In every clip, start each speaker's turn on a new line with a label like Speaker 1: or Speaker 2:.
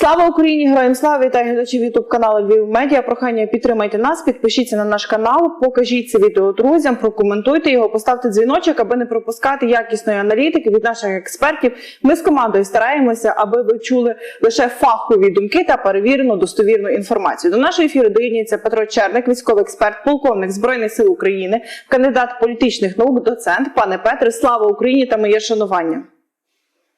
Speaker 1: Слава Україні! Героям слава! Вітаю глядачів Ютуб каналу Львів Медіа. Прохання підтримайте нас, підпишіться на наш канал, покажіть це відео друзям, прокоментуйте його, поставте дзвіночок, аби не пропускати якісної аналітики від наших експертів. Ми з командою стараємося, аби ви чули лише фахові думки та перевірену достовірну інформацію. До нашого ефіру доєднується Петро Черник, військовий експерт, полковник збройних сил України, кандидат політичних наук, доцент. Пане Петре, слава Україні та моє шанування.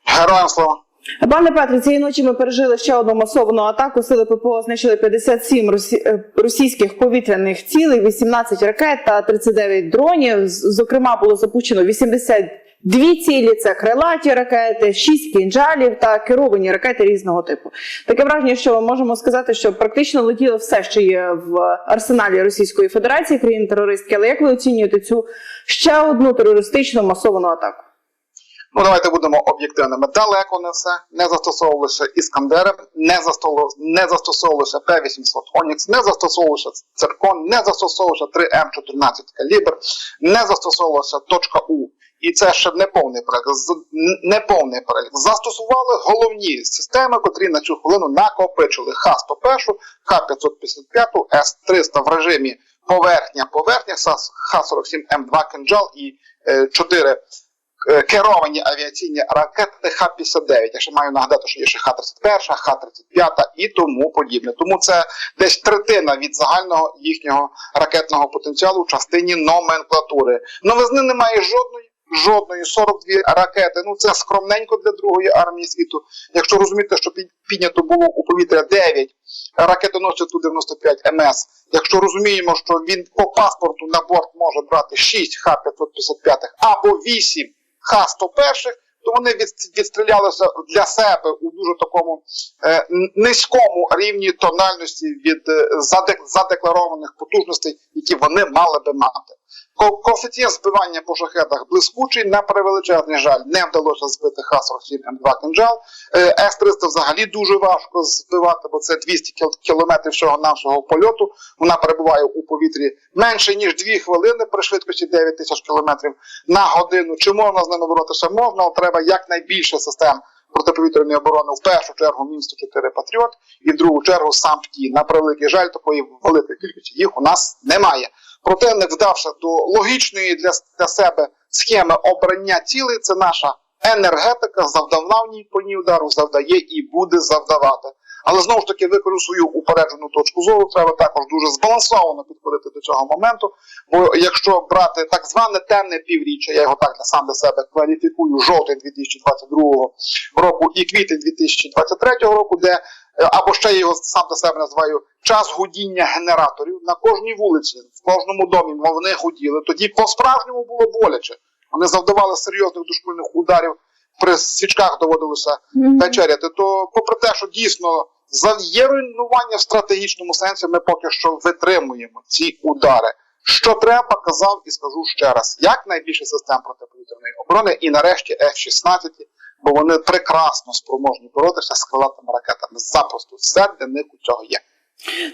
Speaker 2: Героям слава.
Speaker 1: Пане Петре, цієї ночі ми пережили ще одну масовану атаку. Сили ППО знищили 57 росі... е, російських повітряних цілей, 18 ракет та 39 дронів. Зокрема, було запущено 82 цілі. Це крилаті ракети, 6 кінжалів та керовані ракети різного типу. Таке враження, що ми можемо сказати, що практично летіло все, що є в арсеналі Російської Федерації, країн терористки. Але як ви оцінюєте цю ще одну терористичну масовану атаку?
Speaker 2: Ну давайте будемо об'єктивними. Далеко не все. Не застосовували Іскандери, не не застосовували лише П-800 Онікс, не застосовували лише Циркон, не застосовували лише 3М14 Калібр, не застосовували точка У. І це ще не повний перелік. Не повний перелік. Застосували головні системи, котрі на цю хвилину накопичили Х-101, Х-555, С-300 в режимі поверхня-поверхня, Х-47М2 кинджал і е, 4 е, керовані авіаційні ракети Х-59. Я ще маю нагадати, що є ще Х-31, Х-35 і тому подібне. Тому це десь третина від загального їхнього ракетного потенціалу в частині номенклатури. Новизни немає жодної. Жодної 42 ракети. Ну це скромненько для другої армії світу. Якщо розуміти, що під- піднято було у повітря 9 ракетоносців Ту-95 МС. Якщо розуміємо, що він по паспорту на борт може брати 6 Х-555 або 8 Х-101, то вони від- відстрілялися для себе у дуже такому е, низькому рівні тональності від е, задек- задекларованих потужностей, які вони мали би мати. Ко- Коефіцієнт збивання по шахетах блискучий, на превеличезний жаль, не вдалося збити Х-47М2 кинджал. Е, С-300 взагалі дуже важко збивати, бо це 200 кілометрів всього нашого польоту. Вона перебуває у повітрі менше ніж 2 хвилини при швидкості 9 тисяч кілометрів на годину. Чи можна з ними боротися? Можна, але треба якнайбільше систем протиповітряної оборони. В першу чергу місто 4 Патріот, і в другу чергу сам ПТІ. На превеликий жаль, такої великої кількості їх у нас немає. Противник, вдавши до логічної для, для себе схеми обрання цілей, це наша енергетика, завдавна в ній по ній удару, завдає і буде завдавати. Але знову ж таки виконую свою упереджену точку зору, треба також дуже збалансовано підходити до цього моменту. Бо якщо брати так зване темне півріччя, я його так для сам для себе кваліфікую жовтень 2022 року і квітень 2023 року, де або ще я його сам для себе називаю час гудіння генераторів на кожній вулиці, в кожному домі вони гуділи. Тоді по-справжньому було боляче. Вони завдавали серйозних дошкульних ударів. При свічках доводилося вечеряти. То, попри те, що дійсно за- є руйнування в стратегічному сенсі, ми поки що витримуємо ці удари. Що треба, казав і скажу ще раз: якнайбільше систем протиповітряної оборони, і нарешті F-16, бо вони прекрасно спроможні боротися з крилатими ракетами. Запросто все для них у цього є.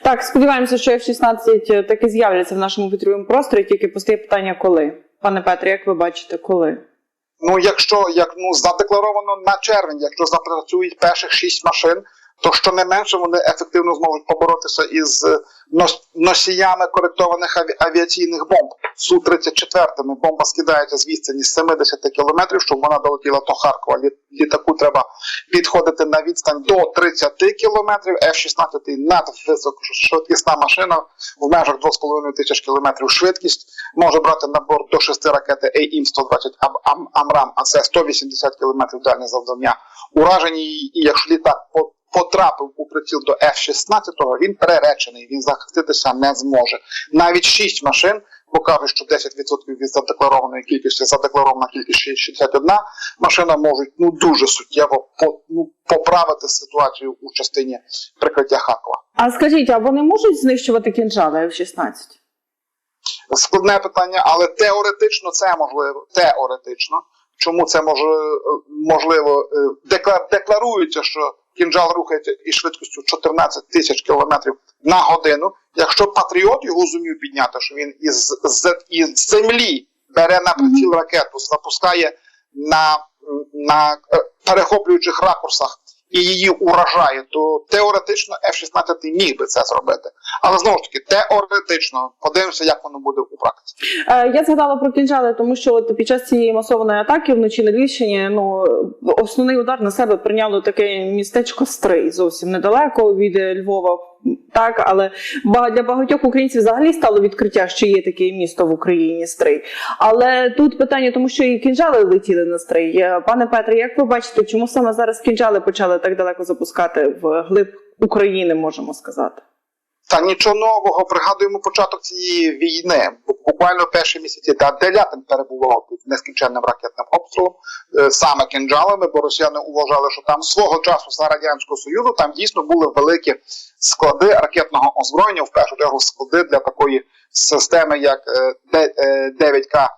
Speaker 1: Так, сподіваємося, що F-16 таки з'являться в нашому вітровому просторі, тільки постає питання, коли. Пане Петре, як ви бачите, коли?
Speaker 2: Ну, якщо як ну задекларовано на червень, якщо запрацюють перших шість машин, то щонайменше вони ефективно зможуть поборотися із е, носіями коректованих аві- авіаційних бомб. су 34 бомба скидається з відстані 70 кілометрів, щоб вона долетіла до Харкова. Літаку треба підходити на відстань до 30 кілометрів. F-16 надвисокошвидкісна машина в межах 2,5 тисяч кілометрів швидкість може брати на борт до 6 ракети AIM-120 Ам- Ам- Амрам, а це 180 кілометрів дальне завдання. Уражені, і якщо літак по- потрапив у приціл до F-16, він переречений, він захиститися не зможе. Навіть 6 машин покажуть, що 10% від задекларованої кількості, задекларована кількість 61 машина можуть ну дуже суттєво по, ну, поправити ситуацію у частині прикриття Харкова.
Speaker 1: А скажіть, а вони можуть знищувати кінжали F-16?
Speaker 2: Складне питання, але теоретично це можливо. Теоретично. Чому це може можливо? Е, декла- Декларується, що кінжал рухається із швидкістю 14 тисяч кілометрів на годину. Якщо патріот його зумів підняти, що він із, із землі бере на приціл ракету, запускає на, на е, перехоплюючих ракурсах і її урожаю, то теоретично F-16 міг би це зробити. Але знову ж таки, теоретично подивимося, як воно буде у практиці.
Speaker 1: Е, Я згадала про кінжали, тому що от під час цієї масованої атаки вночі на Львівщині ну основний удар на себе прийняло таке містечко Стрий, зовсім недалеко від Львова. Так, але для багатьох українців взагалі стало відкриття, що є таке місто в Україні Стрий. Але тут питання, тому що і кінжали летіли на Стрий. Е, Пане Петре, як ви бачите, чому саме зараз кінжали почали так далеко запускати в глиб України, можемо сказати?
Speaker 2: Та нічого нового, пригадуємо початок цієї війни. Бу- Буквально перші місяці та Делятин перебував під нескінченним ракетним обстрілом, е, саме кинджалами, бо росіяни вважали, що там свого часу за радянського союзу там дійсно були великі склади ракетного озброєння, в першу чергу склади для такої системи, як е, Д- е, 9К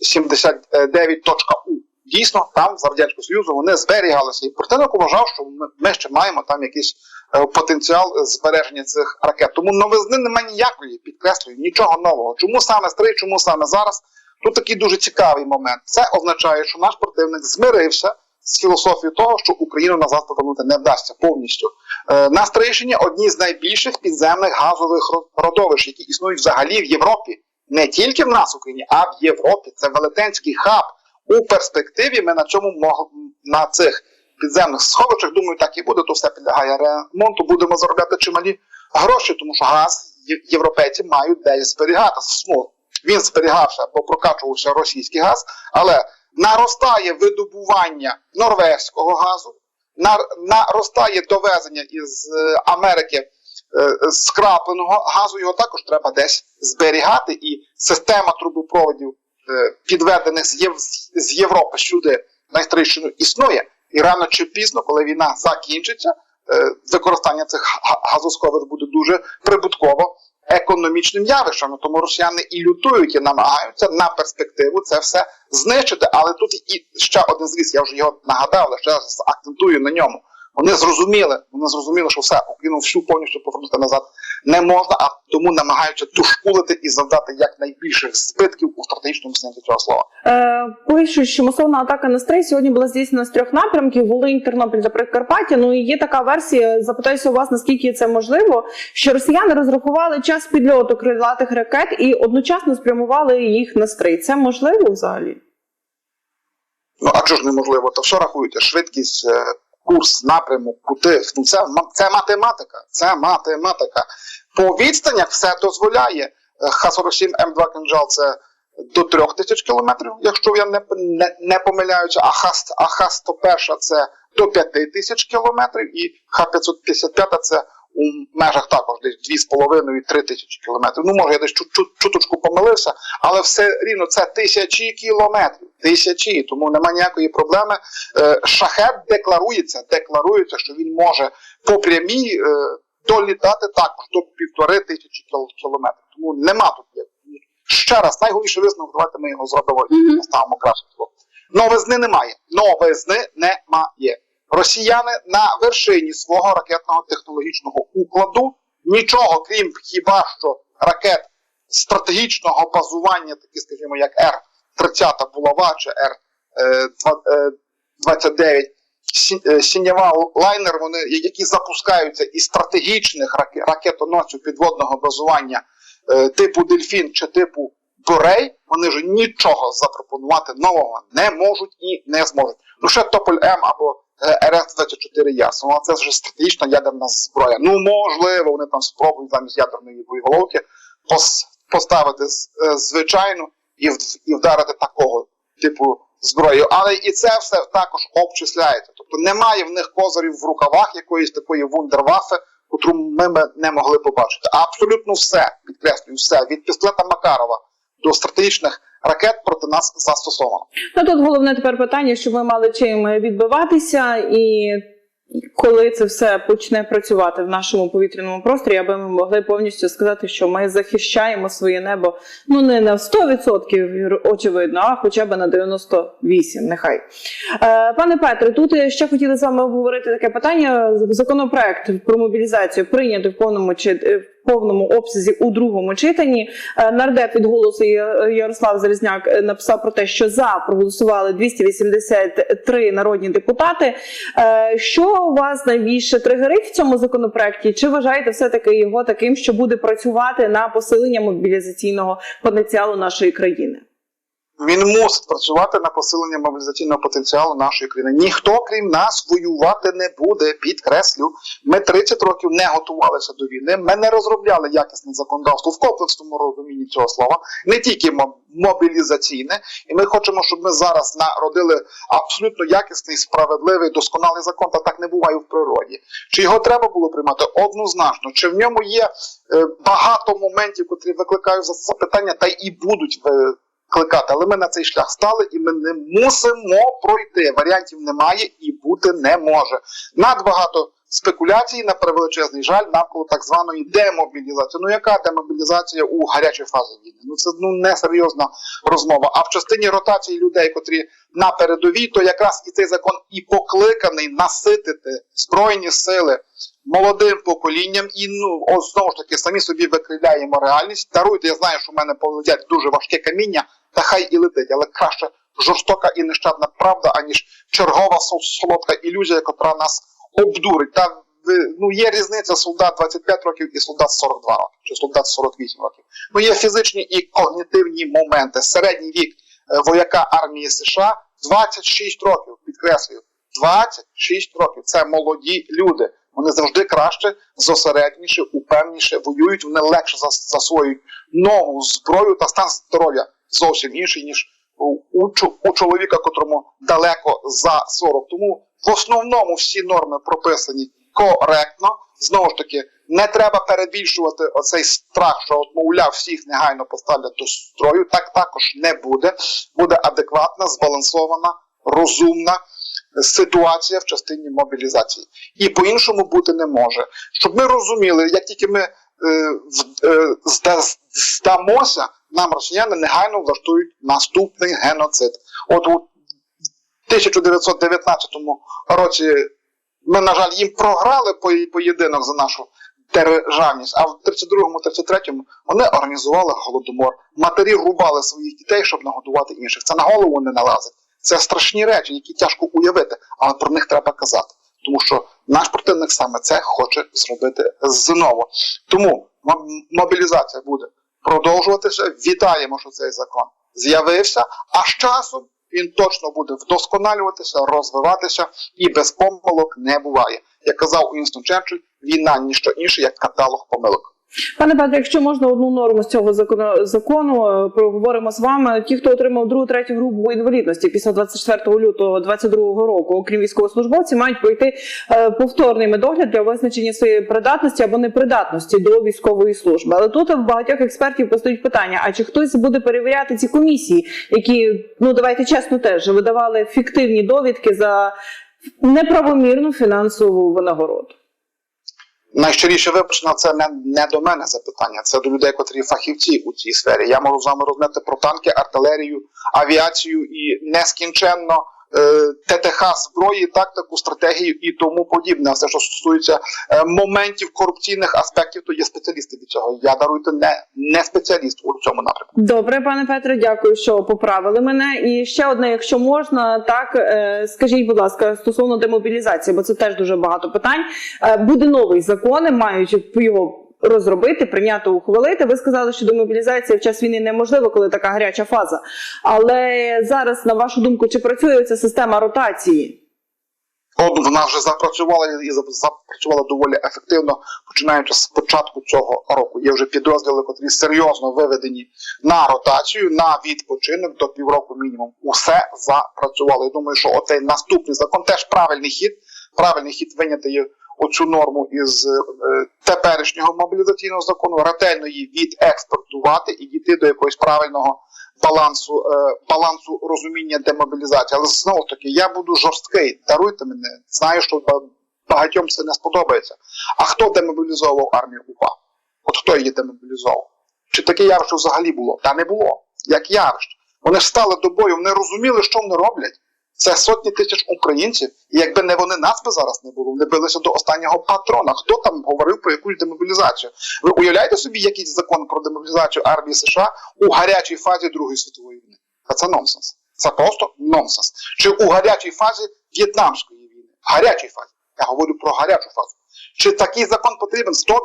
Speaker 2: 79.у. Дійсно, там з радянського союзу вони зберігалися, і противник вважав, що ми, ми ще маємо там якийсь е, потенціал збереження цих ракет. Тому новизни немає ніякої, підкреслюю, нічого нового. Чому саме стрий, чому саме зараз? Тут такий дуже цікавий момент. Це означає, що наш противник змирився з філософією того, що Україну назад повернути не вдасться повністю. Е, на Стрийщині одні з найбільших підземних газових ро- родовищ, які існують взагалі в Європі. Не тільки в нас в Україні, а в Європі. Це велетенський хаб. У перспективі ми на цьому мог- на цих підземних сховищах, думаю, так і буде, то все підлягає ремонту. Будемо заробляти чималі гроші, тому що газ європейці мають десь зберігати. Ну, він зберігався, бо прокачувався російський газ, але наростає видобування норвезького газу, наростає довезення із е, Америки е, скрапленого газу, його також треба десь зберігати, і система трубопроводів підведених з, Європи сюди на Стрийщину існує, і рано чи пізно, коли війна закінчиться, е, використання цих га- газосховищ буде дуже прибутково економічним явищем. Тому росіяни і лютують, і намагаються на перспективу це все знищити. Але тут і ще один зріз, я вже його нагадав, але ще акцентую на ньому. Вони зрозуміли, вони зрозуміли, що все Україну всю повністю повернути назад не можна, а тому намагаються тушкулити і завдати якнайбільших збитків у стратегічному сенсі цього слова.
Speaker 1: Е, пишуть, що масовна атака на стрей сьогодні була здійснена з трьох напрямків: Волинь, Тернопіль та Прикарпаття. Ну і є така версія. Запитаюся у вас, наскільки це можливо, що росіяни розрахували час підльоту крилатих ракет і одночасно спрямували їх на стрий. Це можливо взагалі?
Speaker 2: Ну а чого ж неможливо? То все рахуєте? Швидкість, е, курс, напрямок, куди. Ну це, це математика. Це математика. По відстанях все дозволяє. Е, Х-47 М2 кинжал це до 3000 тисяч кілометрів, якщо я не, не, не помиляюся, а Х, а Х-101 це до 5000 тисяч кілометрів, і Х-555 це у межах також десь 2,5-3 тисячі кілометрів. Ну, може, я десь чу- чу- чуточку помилився, але все рівно це тисячі кілометрів. Тисячі, тому немає ніякої проблеми. Е, шахет декларується, декларується, що він може по прямій е, долітати також до півтори тисячі кілометрів. Тому нема тут. Ще раз, найголовніший висновок, давайте ми його зробимо і поставимо краще. Новизни немає. Новизни немає. Росіяни на вершині свого ракетного технологічного укладу нічого, крім хіба що ракет стратегічного базування, такі, скажімо, як Р-30 булава чи Р-29 Сінєва лайнер, вони, які запускаються із стратегічних раке- ракетоносців підводного базування е, типу Дельфін чи типу Борей, вони вже нічого запропонувати нового не можуть і не зможуть. Ну ще Тополь М або е, РС-24 ясно, а це вже стратегічна ядерна зброя. Ну можливо, вони там спробують замість ядерної боєголовки поставити е, звичайну і, і вдарити такого типу зброю. Але і це все також обчисляється. Тобто немає в них козирів в рукавах якоїсь такої вундервафи, котру ми не могли побачити. Абсолютно все, підкреслюю, все від пістолета Макарова до стратегічних ракет проти нас застосовано.
Speaker 1: Ну тут головне тепер питання, щоб ми мали чим відбиватися, і коли це все почне працювати в нашому повітряному просторі, аби ми могли повністю сказати, що ми захищаємо своє небо ну не на 100%, очевидно, а хоча б на 98%, нехай. Е, Пане Петре, тут ще хотіли з вами обговорити таке питання. Законопроект про мобілізацію прийнятий в повному чи повному обсязі у другому читанні. Е, Нардеп від голосу Ярослав Залізняк е, написав про те, що за проголосували 283 народні депутати. Е, Що вас найбільше тригерить в цьому законопроекті? Чи вважаєте все таки його таким, що буде працювати на посилення мобілізаційного потенціалу нашої країни?
Speaker 2: Він мусить працювати на посилення мобілізаційного потенціалу нашої країни. Ніхто, крім нас, воювати не буде. Підкреслю, ми 30 років не готувалися до війни. Ми не розробляли якісне законодавство в комплексному розумінні цього слова, не тільки мо- мобілізаційне. І ми хочемо, щоб ми зараз народили абсолютно якісний, справедливий, досконалий закон. Та так не буває в природі. Чи його треба було приймати? Однозначно. Чи в ньому є е, багато моментів, котрі викликають запитання, та і будуть ви кликати, але ми на цей шлях стали і ми не мусимо пройти. Варіантів немає і бути не може. Надбагато спекуляцій на превеличезний жаль навколо так званої демобілізації. Ну яка демобілізація у гарячій фазі війни? Ну це ну несерйозна розмова. А в частині ротації людей, котрі на передовій, то якраз і цей закон і покликаний наситити збройні сили молодим поколінням, і ну знову ж таки самі собі викривляємо реальність. Даруйте, я знаю, що в мене полетять дуже важке каміння, та хай і летить, але краще жорстока і нещадна правда, аніж чергова солодка ілюзія, яка нас обдурить. Та ви- ну є різниця солдат 25 років і солдат 42 роки, чи солдат 48 років. Ну є фізичні і когнітивні моменти. Середній вік е, вояка армії США 26 років, підкреслюю. 26 років. Це молоді люди. Вони завжди краще, зосередніше, упевніше воюють. Вони легше зас- засвоюють нову зброю та стан здоров'я зовсім інший, ніж у, у, чоловіка, котрому далеко за 40. Тому в основному всі норми прописані коректно. Знову ж таки, не треба перебільшувати оцей страх, що от, мовляв, всіх негайно поставлять до строю. Так також не буде. Буде адекватна, збалансована, розумна ситуація в частині мобілізації. І по-іншому бути не може. Щоб ми розуміли, як тільки ми е, в- е, здамося, нам росіяни негайно влаштують наступний геноцид. От у 1919 році ми, на жаль, їм програли поєдинок за нашу державність, а в 32-33 вони організували голодомор. Матері рубали своїх дітей, щоб нагодувати інших. Це на голову не налазить. Це страшні речі, які тяжко уявити, але про них треба казати. Тому що наш противник саме це хоче зробити знову. Тому мобілізація буде продовжуватися. Вітаємо, що цей закон з'явився, а з часом він точно буде вдосконалюватися, розвиватися і без помилок не буває. Як казав Уінстон Черчилль, війна ніщо інше, як каталог помилок.
Speaker 1: Пане Петре, якщо можна одну норму з цього закону, закону е, проговоримо з вами. Ті, хто отримав другу третю групу інвалідності після 24 лютого 2022 року, окрім військовослужбовців, мають пройти е, повторний медогляд для визначення своєї придатності або непридатності до військової служби. Але тут в багатьох експертів постають питання: а чи хтось буде перевіряти ці комісії, які ну давайте чесно теж видавали фіктивні довідки за неправомірну фінансову винагороду?
Speaker 2: Найщиріше вибачено, це не, не до мене запитання, це до людей, котрі фахівці у цій сфері. Я можу з вами розмовляти про танки, артилерію, авіацію і нескінченно ТТХ зброї, тактику, стратегію і тому подібне. Все, що стосується е, моментів корупційних аспектів, то є спеціалісти від цього. Я даруйте не, не спеціаліст у цьому напрямку.
Speaker 1: Добре, пане Петре, дякую, що поправили мене. І ще одне, якщо можна, так е, скажіть, будь ласка, стосовно демобілізації, бо це теж дуже багато питань. Е, Буде новий закон, мають його розробити, прийняти, ухвалити. Ви сказали, що демобілізація в час війни неможлива, коли така гаряча фаза. Але зараз, на вашу думку, чи працює ця система ротації?
Speaker 2: От вона вже запрацювала і запрацювала доволі ефективно, починаючи з початку цього року. Є вже підрозділи, котрі серйозно виведені на ротацію, на відпочинок до півроку мінімум. Усе запрацювало. Я думаю, що оцей наступний закон теж правильний хід. Правильний хід виняти оцю норму із е, теперішнього мобілізаційного закону, ретельно її відекспортувати і дійти до якогось правильного балансу, е, балансу розуміння демобілізації. Але знову таки, я буду жорсткий. Даруйте мене. Знаю, що багатьом це не сподобається. А хто демобілізовував армію УПА? От хто її демобілізовував? Чи таке явище взагалі було? Та не було. Як явище. Вони стали до бою, вони розуміли, що вони роблять. Це сотні тисяч українців, і якби не вони, нас би зараз не було. Вони билися до останнього патрона. Хто там говорив про якусь демобілізацію? Ви уявляєте собі якийсь закон про демобілізацію армії США у гарячій фазі Другої світової війни? Та це нонсенс. Це просто нонсенс. Чи у гарячій фазі В'єтнамської війни? В гарячій фазі. Я говорю про гарячу фазу. Чи такий закон потрібен? 100%.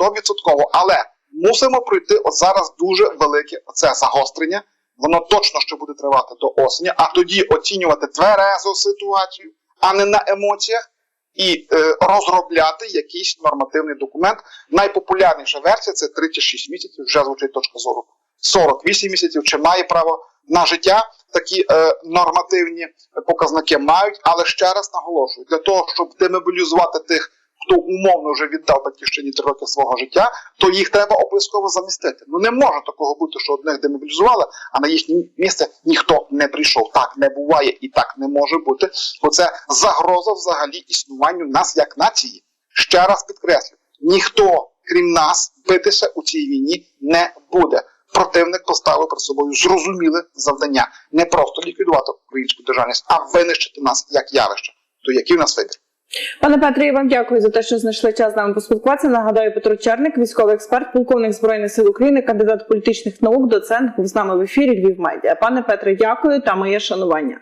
Speaker 2: 100%. Але мусимо пройти от зараз дуже велике це загострення. Воно точно ще буде тривати до осені, а тоді оцінювати тверезу ситуацію, а не на емоціях, і е, розробляти якийсь нормативний документ. Найпопулярніша версія це 36 місяців, вже звучить точка зору. 48 місяців, чи має право на життя такі е, нормативні показники мають, але ще раз наголошую, для того, щоб демобілізувати тих, хто умовно вже віддав батьківщині три роки свого життя, то їх треба обов'язково замістити. Ну не може такого бути, що одних демобілізували, а на їхнє місце ніхто не прийшов. Так не буває і так не може бути, бо це загроза взагалі існуванню нас як нації. Ще раз підкреслю: ніхто, крім нас, битися у цій війні не буде. Противник поставив перед собою зрозуміле завдання не просто ліквідувати українську державність, а винищити нас як явище. То який в нас вибір?
Speaker 1: Пане Петре, я вам дякую за те, що знайшли час з нами поспілкуватися. Нагадаю, Петро Черник, військовий експерт, полковник збройних сил України, кандидат політичних наук, доцент був з нами в ефірі Львів Медіа. Пане Петре, дякую та моє шанування.